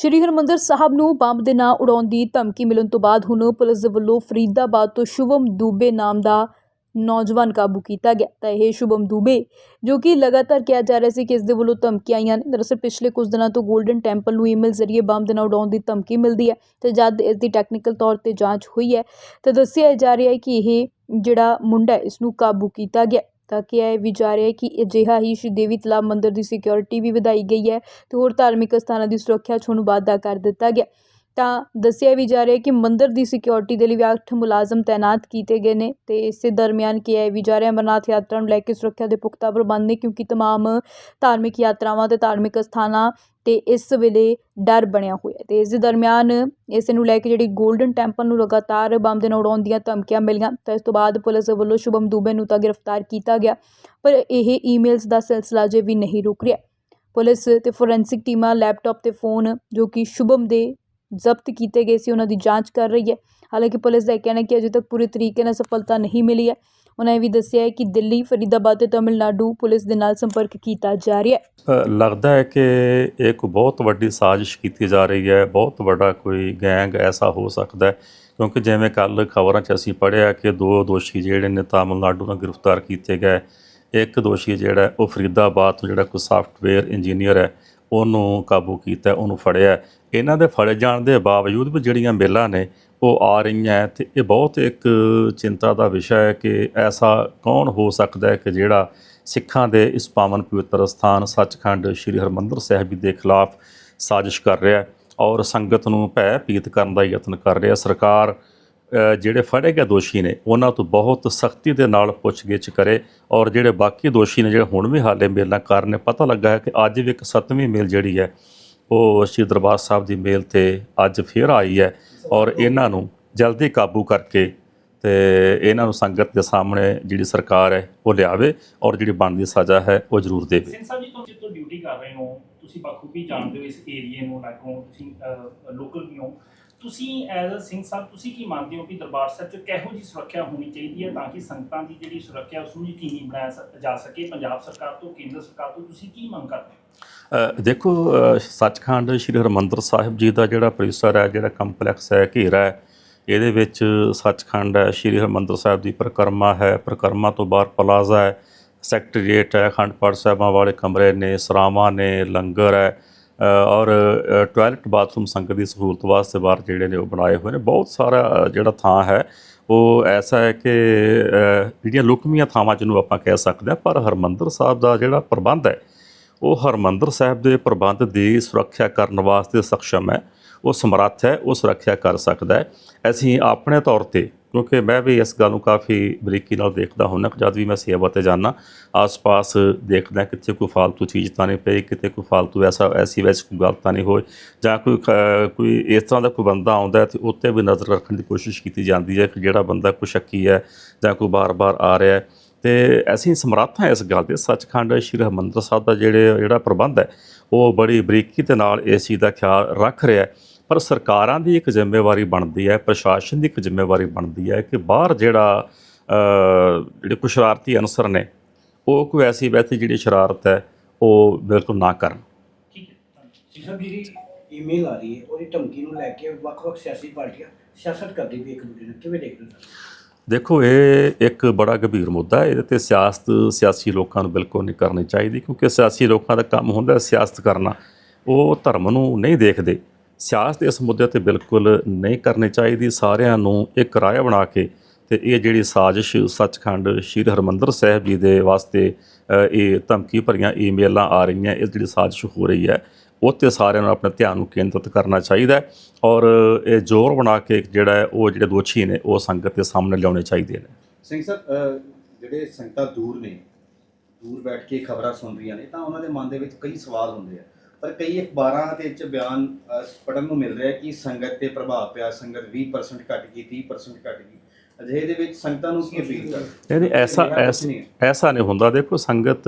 ਸ਼੍ਰੀ ਹਰਮੰਦਰ ਸਾਹਿਬ ਨੂੰ ਬੰਬ ਦੇ ਨਾਂ ਉਡਾਉਣ ਦੀ ਧਮਕੀ ਮਿਲਣ ਤੋਂ ਬਾਅਦ ਹੁਣ ਪੁਲਿਸ ਦੇ ਵੱਲੋਂ ਫਰੀਦਾਬਾਦ ਤੋਂ ਸ਼ੁਭਮ ਦੂਬੇ ਨਾਮ ਦਾ ਨੌਜਵਾਨ ਕਾਬੂ ਕੀਤਾ ਗਿਆ। ਤਾਂ ਇਹ ਸ਼ੁਭਮ ਦੂਬੇ, ਜੋ ਕਿ ਲਗਾਤਾਰ ਕਿਹਾ ਜਾ ਰਿਹਾ ਸੀ ਕਿ ਇਸ ਦੇ ਵੱਲੋਂ ਧਮਕੀਆਂ ਆਈਆਂ ਨੇ। ਦਰਅਸਲ ਪਿਛਲੇ ਕੁਝ ਦਿਨਾਂ ਤੋਂ 골ਡਨ ਟੈਂਪਲ ਨੂੰ ਈਮੇਲ ਜ਼ਰੀਏ ਬੰਬ ਦੇ ਨਾਲ ਉਡਾਉਣ ਦੀ ਧਮਕੀ ਮਿਲਦੀ ਹੈ ਤੇ ਜਦ ਇਸ ਦੀ ਟੈਕਨੀਕਲ ਤੌਰ ਤੇ ਜਾਂਚ ਹੋਈ ਹੈ, ਤਾਂ ਦੱਸਿਆ ਜਾ ਰਿਹਾ ਹੈ ਕਿ ਇਹ ਜਿਹੜਾ ਮੁੰਡਾ ਇਸ ਨੂੰ ਕਾਬੂ ਕੀਤਾ ਗਿਆ। ਤਾਂ ਕਿ ਇਹ ਵੀ ਜਾ ਰਿਹਾ ਹੈ ਕਿ ਅਜਿਹਾ ਹੀ ਸ਼੍ਰੀ ਦੇਵੀ ਤਲਾਬ ਮੰਦਰ ਦੀ ਸਿਕਿਉਰਿਟੀ ਵੀ ਵਧਾਈ ਗਈ ਹੈ ਅਤੇ ਹੋਰ ਧਾਰਮਿਕ ਅਸਥਾਨਾਂ ਦੀ ਸੁਰੱਖਿਆ 'ਚ ਹੁਣ ਵਾਧਾ ਕਰ ਦਿੱਤਾ ਗਿਆ। ਤਾਂ ਦੱਸਿਆ ਵੀ ਜਾ ਰਿਹਾ ਕਿ ਮੰਦਰ ਦੀ ਸਿਕਿਉਰਿਟੀ ਦੇ ਲਈ ਵੀ ਮੁਲਾਜ਼ਮ ਤਾਇਨਾਤ ਕੀਤੇ ਗਏ ਨੇ ਅਤੇ ਇਸੇ ਦਰਮਿਆਨ ਕਿਹਾ ਵੀ ਜਾ ਰਿਹਾ ਅਮਰਨਾਥ ਯਾਤਰਾ ਨੂੰ ਲੈ ਕੇ ਸੁਰੱਖਿਆ ਦੇ ਪੁਖਤਾ ਪ੍ਰਬੰਧ ਨੇ ਕਿਉਂਕਿ ਤਮਾਮ ਧਾਰਮਿਕ ਯਾਤਰਾਵਾਂ ਅਤੇ ਧਾਰਮਿਕ ਸਥਾਨਾਂ ਤੇ ਇਸ ਵੇਲੇ ਡਰ ਬਣਿਆ ਹੋਇਆ ਤੇ ਇਸ ਦੇ ਦਰਮਿਆਨ ਇਸ ਨੂੰ ਲੈ ਕੇ ਜਿਹੜੀ 골ਡਨ ਟੈਂਪਲ ਨੂੰ ਲਗਾਤਾਰ ਬੰਬ ਦੇ ਨਾਲ ਉਡਾਉਣ ਦੀਆਂ ਧਮਕੀਆਂ ਮਿਲੀਆਂ, ਤਾਂ ਇਸ ਤੋਂ ਬਾਅਦ ਪੁਲਿਸ ਵੱਲੋਂ ਸ਼ੁਭਮ ਦੂਬੇ ਨੂੰ ਤਾਂ ਗ੍ਰਿਫਤਾਰ ਕੀਤਾ ਗਿਆ, ਪਰ ਇਹ ਈਮੇਲਸ ਦਾ ਸਿਲਸਿਲਾ ਜੇ ਵੀ ਨਹੀਂ ਰੁਕ ਰਿਹਾ। ਪੁਲਿਸ ਤੇ ਫੋਰੈਂਸਿਕ ਟੀਮਾਂ ਲੈਪਟਾਪ ਤੇ ਫੋਨ ਜੋ ਕਿ ਸ਼ੁਭਮ ਦੇ ਜ਼ਬਤ ਕੀਤੇ ਗਏ ਸੀ ਉਹਨਾਂ ਦੀ ਜਾਂਚ ਕਰ ਰਹੀ ਹੈ ਹਾਲਾਂਕਿ ਪੁਲਿਸ ਦਾ ਕਹਿਣਾ ਹੈ ਕਿ ਅਜੇ ਤੱਕ ਪੂਰੀ ਤਰੀਕੇ ਨਾਲ ਸਫਲਤਾ ਨਹੀਂ ਮਿਲੀ ਹੈ ਉਹਨਾਂ ਇਹ ਵੀ ਦੱਸਿਆ ਹੈ ਕਿ ਦਿੱਲੀ ਫਰੀਦਾਬਾਦ ਤੇ ਤਮਿਲਨਾਡੂ ਪੁਲਿਸ ਦੇ ਨਾਲ ਸੰਪਰਕ ਕੀਤਾ ਜਾ ਰਿਹਾ ਹੈ ਲੱਗਦਾ ਹੈ ਕਿ ਇਹ ਕੋਈ ਬਹੁਤ ਵੱਡੀ ਸਾਜ਼ਿਸ਼ ਕੀਤੀ ਜਾ ਰਹੀ ਹੈ ਬਹੁਤ ਵੱਡਾ ਕੋਈ ਗੈਂਗ ਐਸਾ ਹੋ ਸਕਦਾ ਹੈ ਕਿਉਂਕਿ ਜਿਵੇਂ ਕੱਲ ਖਬਰਾਂ 'ਚ ਅਸੀਂ ਪੜ੍ਹਿਆ ਕਿ ਦੋ ਦੋਸ਼ੀ ਜਿਹੜੇ ਨੇ ਤਾਮਿਲਨਾਡੂ ਨਾਲ ਗ੍ਰਿਫਤਾਰ ਕੀਤੇ ਗਏ ਇੱਕ ਦੋਸ਼ੀ ਜਿਹੜਾ ਉਹ ਫਰੀਦਾਬਾਦ ਤੋਂ ਜਿਹੜਾ ਕੋਈ ਸਾਫਟਵੇਅਰ ਇੰਜੀਨੀਅਰ ਹੈ ਉਹਨੂੰ ਕਾਬੂ ਕੀਤਾ ਉਹਨੂੰ ਫੜਿਆ ਇਹਨਾਂ ਦੇ ਫੜੇ ਜਾਣ ਦੇ ਬਾਵਜੂਦ ਵੀ ਜਿਹੜੀਆਂ ਮੇਲਾਂ ਨੇ, ਉਹ ਆ ਰਹੀਆਂ ਹੈ ਤੇ ਇਹ ਬਹੁਤ ਇੱਕ ਚਿੰਤਾ ਦਾ ਵਿਸ਼ਾ ਹੈ ਕਿ ਐਸਾ ਕੌਣ ਹੋ ਸਕਦਾ ਹੈ ਕਿ ਜਿਹੜਾ ਸਿੱਖਾਂ ਦੇ ਇਸ ਪਾਵਨ ਪਵਿੱਤਰ ਸਥਾਨ ਸੱਚਖੰਡ ਸ੍ਰੀ ਹਰਮੰਦਰ ਸਾਹਿਬ ਜੀ ਦੇ ਖਿਲਾਫ ਸਾਜ਼ਿਸ਼ ਕਰ ਰਿਹਾ ਹੈ ਔਰ ਸੰਗਤ ਨੂੰ ਭੈ ਭੀਤ ਕਰਨ ਦਾ ਯਤਨ ਕਰ ਰਿਹਾ ਸਰਕਾਰ ਜਿਹੜੇ ਫੜੇ ਗਏ ਦੋਸ਼ੀ ਨੇ, ਉਹਨਾਂ ਤੋਂ ਬਹੁਤ ਸਖਤੀ ਦੇ ਨਾਲ ਪੁੱਛਗਿੱਛ ਕਰੇ ਔਰ ਜਿਹੜੇ ਬਾਕੀ ਦੋਸ਼ੀ ਨੇ, ਜਿਹੜੇ ਹੁਣ ਵੀ ਹਾਲੇ ਮੇਲਾਂ ਕਰ ਨੇ, ਪਤਾ ਲੱਗਾ ਹੈ ਕਿ ਅੱਜ ਵੀ ਇੱਕ ਸੱਤਵੀਂ ਮੇਲ ਜਿਹੜੀ ਹੈ ਉਹ ਸ਼੍ਰੀ ਦਰਬਾਰ ਸਾਹਿਬ ਦੀ ਮੇਲ ਤੇ ਅੱਜ ਫੇਰ ਆਈ ਹੈ ਔਰ ਇਹਨਾਂ ਨੂੰ ਜਲਦੀ ਕਾਬੂ ਕਰਕੇ ਤੇ ਇਹਨਾਂ ਨੂੰ ਸੰਗਤ ਦੇ ਸਾਹਮਣੇ ਜਿਹੜੀ ਸਰਕਾਰ ਹੈ ਉਹ ਲਿਆਵੇ ਔਰ ਜਿਹੜੀ ਬਣਦੀ ਸਜ਼ਾ ਹੈ ਉਹ ਜ਼ਰੂਰ ਦੇਵੇ। ਸਿੰਘ ਸਾਹਿਬ ਜੀ, ਤੁਸੀਂ ਜਿੱਥੋਂ ਡਿਊਟੀ ਕਰ ਰਹੇ ਹੋ, ਤੁਸੀਂ ਬਖੂਬੀ ਜਾਣਦੇ ਹੋ ਇਸ ਏਰੀਏ ਨੂੰ, ਲਾਗੋਂ ਤੁਸੀਂ ਲੋਕਲ ਵੀ ਹੋ। ਤੁਸੀਂ ਐਜ਼ ਅ ਸਿੰਘ ਸਾਹਿਬ ਤੁਸੀਂ ਕੀ ਮੰਨਦੇ ਹੋ ਕਿ ਦਰਬਾਰ ਸਾਹਿਬ 'ਚ ਕਿਹੋ ਜੀ ਸੁਰੱਖਿਆ ਹੋਣੀ ਚਾਹੀਦੀ ਹੈ ਤਾਂ ਕਿ ਸੰਗਤਾਂ ਦੀ ਜਿਹੜੀ ਸੁਰੱਖਿਆ ਉਸ ਨੂੰ ਯਕੀਨੀ ਬਣਾਇਆ ਸ- ਜਾ ਸਕੇ? ਪੰਜਾਬ ਸਰਕਾਰ ਤੋਂ ਕੇਂਦਰ ਸਰਕਾਰ ਤੋਂ ਤੁਸੀਂ ਕੀ ਮੰਗ ਕਰਦੇ ਹੋ? ਅ, ਦੇਖੋ ਅ, ਸੱਚਖੰਡ ਸ੍ਰੀ ਹਰਿਮੰਦਰ ਸਾਹਿਬ ਜੀ ਦਾ ਜਿਹੜਾ ਪਰਿਸਰ ਹੈ ਜਿਹੜਾ ਕੰਪਲੈਕਸ ਹੈ ਘੇਰਾ ਹੈ ਇਹਦੇ ਵਿੱਚ ਸੱਚਖੰਡ ਹੈ ਸ੍ਰੀ ਹਰਿਮੰਦਰ ਸਾਹਿਬ ਦੀ ਪਰਿਕਰਮਾ ਹੈ ਪਰਿਕਰਮਾ ਤੋਂ ਬਾਹਰ ਪਲਾਜ਼ਾ ਹੈ ਸੈਕਟਰੀਏਟ ਹੈ ਅਖੰਡ ਪਾਠ ਸਾਹਿਬਾਂ ਵਾਲੇ ਕਮਰੇ ਨੇ ਸਰਾਵਾਂ ਨੇ ਲੰਗਰ ਹੈ ਔਰ ਅ, ਟਾਇਲਟ ਬਾਥਰੂਮ ਸੰਗਤ ਦੀ ਸਹੂਲਤ ਵਾਸਤੇ ਬਾਹਰ ਜਿਹੜੇ ਨੇ ਉਹ ਬਣਾਏ ਹੋਏ ਨੇ। ਬਹੁਤ ਸਾਰਾ ਜਿਹੜਾ ਥਾਂ ਹੈ ਉਹ ਐਸਾ ਹੈ ਕਿ ਜਿਹੜੀਆਂ ਲੁਕਮੀਆਂ ਥਾਵਾਂ ਜਿਹਨੂੰ ਆਪਾਂ ਕਹਿ ਸਕਦੇ ਹਾਂ ਪਰ ਹਰਮੰਦਰ ਸਾਹਿਬ ਦਾ ਜਿਹੜਾ ਪ੍ਰਬੰਧ ਹੈ ਉਹ ਹਰਮੰਦਰ ਸਾਹਿਬ ਦੇ ਪ੍ਰਬੰਧ ਦੀ ਸੁਰੱਖਿਆ ਕਰਨ ਵਾਸਤੇ ਸક્ષਮ ਹੈ ਉਹ ਸਮਰੱਥ ਹੈ ਉਹ ਸੁਰੱਖਿਆ ਕਰ ਸਕਦਾ ਹੈ। ਅਸੀਂ ਆਪਣੇ ਤੌਰ ਤੇ ਕਿਉਂਕਿ ਮੈਂ ਵੀ ਇਸ ਗੱਲ ਨੂੰ ਕਾਫੀ ਬਰੀਕੀ ਨਾਲ ਦੇਖਦਾ ਹੁੰਨਾ ਕਿ ਜਦ ਵੀ ਮੈਂ ਸੇਵਾ ਤੇ ਜਾਂਦਾ, ਆਸ-ਪਾਸ ਦੇਖਦਾ ਕਿੱਥੇ ਕੋਈ ਫਾਲਤੂ ਚੀਜ਼ ਤਾਂ ਨਹੀਂ ਪਈ, ਕਿਤੇ ਕੋਈ ਫਾਲਤੂ ਐਸਾ, ਐਸੀ ਵੈਸ ਕੋਈ ਗੱਲ ਤਾਂ ਨਹੀਂ ਹੋਏ ਜਾਂ ਕੋਈ ਕੋਈ ਇਸ ਤਰ੍ਹਾਂ ਦਾ ਕੋਈ ਬੰਦਾ ਆਉਂਦਾ ਤੇ ਉੱਤੇ ਵੀ ਨਜ਼ਰ ਰੱਖਣ ਦੀ ਕੋਸ਼ਿਸ਼ ਕੀਤੀ ਜਾਂਦੀ ਹੈ ਕਿ ਜਿਹੜਾ ਬੰਦਾ ਕੋਈ ਸ਼ੱਕੀ ਹੈ ਜਾਂ ਕੋਈ ਬਾਰ-ਬਾਰ ਆ ਰਿਹਾ ਹੈ। ਤੇ ਅਸੀਂ ਸਮਰੱਥ ਹਾਂ ਇਸ ਗੱਲ ਦੇ ਸੱਚਖੰਡ ਸ਼੍ਰੀ ਹਰਮੰਦਰ ਸਾਹਿਬ ਦਾ ਜਿਹੜੇ, ਜਿਹੜਾ ਪ੍ਰਬੰਧ ਹੈ, ਉਹ ਬੜੀ ਬਰੀਕੀ ਦੇ ਨਾਲ ਇਸ ਚੀਜ਼ ਦਾ ਖਿਆਲ ਰੱਖ ਰਿਹਾ ਹੈ। ਪਰ ਸਰਕਾਰਾਂ ਦੀ ਇੱਕ ਜ਼ਿੰਮੇਵਾਰੀ ਬਣਦੀ ਹੈ ਪ੍ਰਸ਼ਾਸਨ ਦੀ ਇੱਕ ਜ਼ਿੰਮੇਵਾਰੀ ਬਣਦੀ ਹੈ ਕਿ ਬਾਹਰ ਜਿਹੜਾ ਜਿਹੜੇ ਕੁਛ ਸ਼ਰਾਰਤੀ ਅਨਸਰ ਨੇ ਉਹ ਕੋਈ ਐਸੀ ਵੈਸੀ ਜਿਹੜੀ ਸ਼ਰਾਰਤ ਹੈ ਉਹ ਬਿਲਕੁਲ ਨਾ ਕਰਨ। ਠੀਕ ਹੈ ਧੰਨਵਾਦ। ਜੀ ਸਾਹਿਬ ਜਿਹੜੀ ਈਮੇਲ ਆ ਰਹੀ ਹੈ ਉਹਦੀ ਧਮਕੀ ਨੂੰ ਲੈ ਕੇ ਵੱਖ-ਵੱਖ ਸਿਆਸੀ ਪਾਰਟੀਆਂ ਸਿਆਸਤ ਕਰਦੀ ਵੀ ਇੱਕ ਦੂਜੇ ਨੂੰ ਕਿਵੇਂ ਦੇਖਦੇ ਹੋ ਦੇਖੋ ਇਹ ਇੱਕ ਬੜਾ ਗੰਭੀਰ ਮੁੱਦਾ ਹੈ ਇਹਦੇ ਤੇ ਸਿਆਸਤ ਸਿਆਸੀ ਲੋਕਾਂ ਨੂੰ ਬਿਲਕੁਲ ਨਹੀਂ ਕਰਨੀ ਚਾਹੀਦੀ ਕਿਉਂਕਿ ਸਿਆਸੀ ਲੋਕਾਂ ਦਾ ਕੰਮ ਹੁੰਦਾ ਸਿਆਸਤ ਕਰਨਾ। ਉਹ ਧਰਮ ਨੂੰ ਨਹੀਂ ਦੇਖਦੇ। ਸਿਆਸਤ ਇਸ ਮੁੱਦੇ ਤੇ ਬਿਲਕੁਲ ਨਹੀਂ ਕਰਨੀ ਚਾਹੀਦੀ। ਸਾਰਿਆਂ ਨੂੰ ਇੱਕ ਰਾਏ ਬਣਾ ਕੇ ਤੇ ਇਹ ਜਿਹੜੀ ਸਾਜ਼ਿਸ਼ ਸੱਚਖੰਡ ਸ੍ਰੀ ਹਰਮੰਦਰ ਸਾਹਿਬ ਜੀ ਦੇ ਵਾਸਤੇ ਇਹ ਧਮਕੀ ਭਰੀਆਂ ਈਮੇਲਾਂ ਆ ਰਹੀਆਂ, ਇਹ ਜਿਹੜੀ ਸਾਜ਼ਿਸ਼ ਹੋ ਰਹੀ ਹੈ, ਉਹ 'ਤੇ ਸਾਰਿਆਂ ਨੂੰ ਆਪਣੇ ਧਿਆਨ ਨੂੰ ਕੇਂਦਰਿਤ ਕਰਨਾ ਚਾਹੀਦਾ ਔਰ ਇਹ ਜ਼ੋਰ ਬਣਾ ਕੇ ਜਿਹੜਾ ਉਹ ਜਿਹੜੇ ਦੋਸ਼ੀ ਨੇ, ਉਹ ਸੰਗਤ ਦੇ ਸਾਹਮਣੇ ਲਿਆਉਣੇ ਚਾਹੀਦੇ ਨੇ। ਸਿੰਘ ਸਾਹਿਬ ਜਿਹੜੇ ਸੰਗਤਾਂ ਦੂਰ ਨੇ, ਦੂਰ ਬੈਠ ਕੇ ਖਬਰਾਂ ਸੁਣ ਰਹੀਆਂ ਨੇ, ਤਾਂ ਉਹਨਾਂ ਦੇ ਮਨ ਦੇ ਵਿੱਚ ਕਈ ਸਵਾਲ ਹੁੰਦੇ ਆ। ਪਰ ਕਈ ਅਖਬਾਰਾਂ ਦੇ ਵਿੱਚ ਬਿਆਨ ਅਹ, ਪੜ੍ਹਨ ਨੂੰ ਮਿਲ ਰਿਹਾ ਕਿ ਸੰਗਤ ਤੇ ਪ੍ਰਭਾਵ ਪਿਆ ਸੰਗਤ 20% ਘਟ ਗਈ 30% ਘਟ ਗਈ ਅਜਿਹੇ ਦੇ ਵਿੱਚ ਸੰਗਤਾਂ ਨੂੰ ਕੀ ਅਪੀਲ ਕਰ ਨਹੀਂ ਐਸਾ ਐਸ- ਨਹੀਂ ਹੁੰਦਾ। ਦੇਖੋ ਸੰਗਤ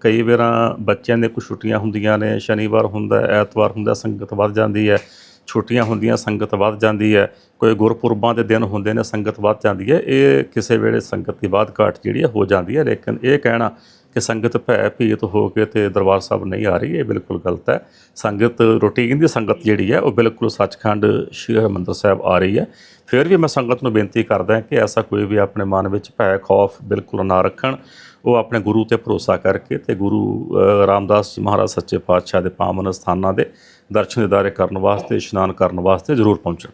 ਕਈ ਵਾਰਾਂ ਬੱਚਿਆਂ ਦੇ ਕੁਝ ਛੁੱਟੀਆਂ ਹੁੰਦੀਆਂ ਨੇ। ਸ਼ਨੀਵਾਰ ਹੁੰਦਾ ਐਤਵਾਰ ਹੁੰਦਾ ਸੰਗਤ ਵੱਧ ਜਾਂਦੀ ਹੈ। ਛੁੱਟੀਆਂ ਹੁੰਦੀਆਂ ਸੰਗਤ ਵੱਧ ਜਾਂਦੀ ਹੈ। ਕੋਈ ਗੁਰਪੁਰਬਾਂ ਦੇ ਦਿਨ ਹੁੰਦੇ ਨੇ ਸੰਗਤ ਵੱਧ ਜਾਂਦੀ ਹੈ। ਇਹ ਕਿਸੇ ਵੇਲੇ ਸੰਗਤ ਦੀ ਬਾਤ ਘਾਟ ਜਿਹੜੀ ਹੈ ਹੋ ਜਾਂਦੀ ਹੈ। ਲੇਕਿਨ ਇਹ ਕਹਿਣਾ ਕਿ ਸੰਗਤ ਭੈ ਭੀਤ ਹੋ ਕੇ ਤੇ ਦਰਬਾਰ ਸਾਹਿਬ ਨਹੀਂ ਆ ਰਹੀ, ਇਹ ਬਿਲਕੁਲ ਗਲਤ ਹੈ। ਸੰਗਤ, ਰੂਟੀਨ ਦੀ ਸੰਗਤ ਜਿਹੜੀ ਹੈ, ਉਹ ਬਿਲਕੁਲ ਸੱਚਖੰਡ ਸ੍ਰੀ ਹਰਿਮੰਦਰ ਸਾਹਿਬ ਆ ਰਹੀ ਹੈ। ਫਿਰ ਵੀ ਮੈਂ ਸੰਗਤ ਨੂੰ ਬੇਨਤੀ ਕਰਦਾ ਕਿ ਐਸਾ ਕੋਈ ਵੀ ਆਪਣੇ ਮਨ ਵਿੱਚ ਭੈ, ਖੌਫ ਬਿਲਕੁਲ ਨਾ ਰੱਖਣ। ਉਹ ਆਪਣੇ ਗੁਰੂ ਤੇ ਭਰੋਸਾ ਕਰਕੇ ਤੇ ਗੁਰੂ ਰਾਮਦਾਸ ਜੀ ਮਹਾਰਾਜ ਸੱਚੇ ਪਾਤਸ਼ਾਹ ਦੇ ਪਾਵਨ ਸਥਾਨਾਂ ਦੇ ਦਰਸ਼ਨ ਦਿਦਾਰੇ ਕਰਨ ਵਾਸਤੇ, ਇਸ਼ਨਾਨ ਕਰਨ ਵਾਸਤੇ ਜ਼ਰੂਰ ਪਹੁੰਚਣ।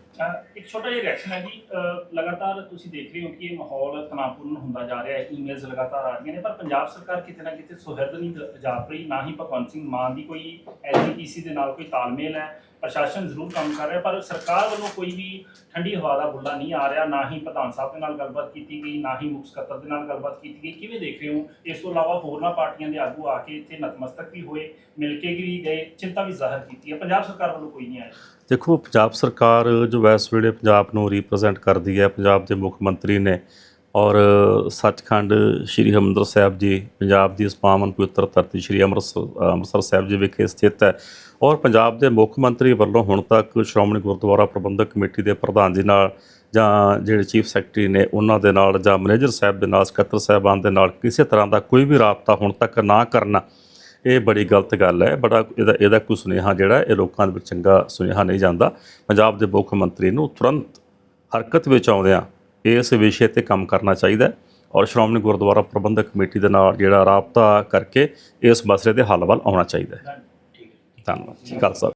ਇੱਕ ਛੋਟਾ ਜਿਹਾ ਰਿਐਕਸ਼ਨ ਹੈ ਜੀ, ਅਹ, ਲਗਾਤਾਰ ਤੁਸੀਂ ਦੇਖ ਰਹੇ ਹੋ ਕਿ ਇਹ ਮਾਹੌਲ ਤਣਾਅਪੂਰਨ ਹੁੰਦਾ ਜਾ ਰਿਹਾ ਹੈ ਈਮੇਲਸ ਲਗਾਤਾਰ ਆ ਰਹੀਆਂ ਨੇ, ਪਰ ਪੰਜਾਬ ਸਰਕਾਰ ਕਿਤੇ ਨਾ ਕਿਤੇ ਸੁਹਿਰਦ ਨਹੀਂ ਜ- ਜਾਪ ਰਹੀ, ਨਾ ਹੀ ਭਗਵੰਤ ਸਿੰਘ ਮਾਨ ਦੀ ਕੋਈ ਐਸਜੀਪੀਸੀ ਦੇ ਨਾਲ ਕੋਈ ਤਾਲਮੇਲ ਹੈ ਪ੍ਰਸ਼ਾਸਨ ਜ਼ਰੂਰ ਕੰਮ ਕਰ ਰਿਹਾ, ਪਰ ਸਰਕਾਰ ਵੱਲੋਂ ਕੋਈ ਵੀ ਠੰਡੀ ਹਵਾ ਦਾ ਬੁੱਲਾ ਨਹੀਂ ਆ ਰਿਹਾ, ਨਾ ਹੀ ਪ੍ਰਧਾਨ ਸਾਹਿਬ ਦੇ ਨਾਲ ਗੱਲਬਾਤ ਕੀਤੀ ਗਈ, ਨਾ ਹੀ ਮੁੱਖ ਸਕੱਤਰ ਦੇ ਨਾਲ ਗੱਲਬਾਤ ਕੀਤੀ ਗਈ। ਕਿਵੇਂ ਦੇਖ ਰਹੇ ਹੋ? ਇਸ ਤੋਂ ਇਲਾਵਾ ਹੋਰਨਾਂ ਪਾਰਟੀਆਂ ਦੇ ਆਗੂ ਆ ਕੇ ਇੱਥੇ ਨਤਮਸਤਕ ਵੀ ਹੋਏ, ਮਿਲ ਕੇ ਵੀ ਗਏ, ਚਿੰਤਾ ਵੀ ਜ਼ਾਹਰ ਕੀਤੀ ਹੈ। ਪੰਜਾਬ ਸਰਕਾਰ ਵੱਲੋਂ ਕੋਈ ਨਹੀਂ ਆਇਆ। ਦੇਖੋ, ਪੰਜਾਬ ਸਰਕਾਰ ਜੋ ਇਸ ਵੇਲੇ ਪੰਜਾਬ ਨੂੰ ਰਿਪਰੈਜ਼ੈਂਟ ਕਰਦੀ ਹੈ, ਪੰਜਾਬ ਦੇ ਮੁੱਖ ਮੰਤਰੀ ਨੇ ਔਰ ਸੱਚਖੰਡ ਸ੍ਰੀ ਹਰਿਮੰਦਰ ਸਾਹਿਬ ਜੀ, ਪੰਜਾਬ ਦੀ ਇਸ ਪਾਵਨ ਪਵਿੱਤਰ ਧਰਤੀ ਸ੍ਰੀ ਅੰਮ੍ਰਿਤਸਰ ਅੰਮ੍ਰਿਤਸਰ ਸਾਹਿਬ ਜੀ ਵਿਖੇ ਸਥਿਤ ਹੈ। ਔਰ ਪੰਜਾਬ ਦੇ ਮੁੱਖ ਮੰਤਰੀ ਵੱਲੋਂ ਹੁਣ ਤੱਕ ਸ਼੍ਰੋਮਣੀ ਗੁਰਦੁਆਰਾ ਪ੍ਰਬੰਧਕ ਕਮੇਟੀ ਦੇ ਪ੍ਰਧਾਨ ਜੀ ਨਾਲ ਜਾਂ ਜਿਹੜੇ ਚੀਫ ਸੈਕਟਰੀ ਨੇ ਉਹਨਾਂ ਦੇ ਨਾਲ ਜਾਂ ਮੈਨੇਜਰ ਸਾਹਿਬ ਦੇ ਨਾਲ, ਸਕੱਤਰ ਸਾਹਿਬਾਨ ਦੇ ਨਾਲ ਕਿਸੇ ਤਰ੍ਹਾਂ ਦਾ ਕੋਈ ਵੀ ਰਾਬਤਾ ਹੁਣ ਤੱਕ ਨਾ ਕਰਨਾ, ਇਹ ਬੜੀ ਗਲਤ ਗੱਲ ਹੈ। ਬੜਾ ਇਹਦਾ ਇਹਦਾ ਕੋਈ ਸੁਨੇਹਾ ਜਿਹੜਾ ਇਹ ਲੋਕਾਂ ਦੇ ਵਿੱਚ ਚੰਗਾ ਸੁਨੇਹਾ ਨਹੀਂ ਜਾਂਦਾ। ਪੰਜਾਬ ਦੇ ਮੁੱਖ ਮੰਤਰੀ ਨੂੰ ਤੁਰੰਤ ਹਰਕਤ ਵਿੱਚ ਆਉਂਦਿਆਂ ਇਸ ਵਿਸ਼ੇ ਤੇ ਕੰਮ ਕਰਨਾ ਚਾਹੀਦਾ ਔਰ ਸ਼੍ਰੋਮਣੀ ਗੁਰਦੁਆਰਾ ਪ੍ਰਬੰਧਕ ਕਮੇਟੀ ਦੇ ਨਾਲ ਜਿਹੜਾ ਰਾਬਤਾ ਕਰਕੇ ਇਸ ਮਸਲੇ ਦੇ ਹੱਲ ਵੱਲ ਆਉਣਾ ਚਾਹੀਦਾ ਹੈ। ਠੀਕ ਹੈ ਧੰਨਵਾਦ ਜੀ ਖਾਲਸਾ